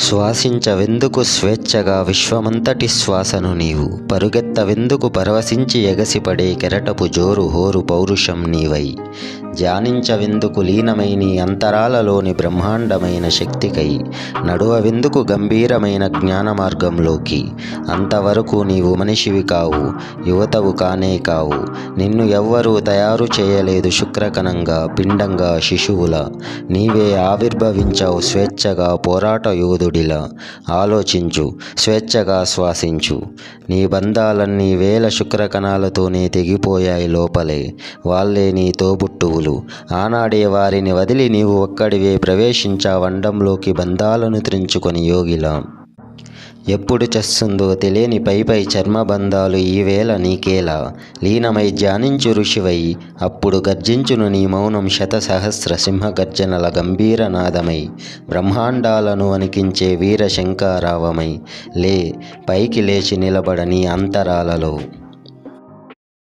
శ్వాసించవెందుకు స్వేచ్ఛగా విశ్వమంతటి శ్వాసను నీవు? పరుగెత్తవెందుకు పరవశించి ఎగసిపడే కెరటపు జోరు హోరు పౌరుషం నీవై? ధ్యానించవెందుకు లీనమై నీ అంతరాలలోని బ్రహ్మాండమైన శక్తికై నడువవెందుకు గంభీరమైన జ్ఞాన మార్గంలోకి అంతవరకు నీవు మనిషివి కావు యువతవు కానే కావు. నిన్ను ఎవ్వరూ తయారు చేయలేదు శుక్రకణంగా పిండంగా శిశువుల. నీవే ఆవిర్భవించావు స్వేచ్ఛగా పోరాట యోధుడిలా. ఆలోచించు స్వేచ్ఛగా శ్వాసించు. నీ బంధాలన్నీ వేల శుక్రకణాలతోనే తెగిపోయాయి లోపలే. వాళ్ళే నీ తోబుట్టువులు. ఆనాడే వారిని వదిలి నీవు ఒక్కడివే ప్రవేశించా వండంలోకి బంధాలను త్రించుకొని యోగిలా. ఎప్పుడు చస్తుందో తెలియని పైపై చర్మబంధాలు ఈవేళ నీకేలా. లీనమై ధ్యానించు ఋషివై అప్పుడు గర్జించును నీ మౌనం శత సహస్ర సింహ గర్జనల గంభీర నాదమై బ్రహ్మాండాలను అనికించే వీర శంకారావమై లే పైకి లేచి నిలబడని అంతరాలలో.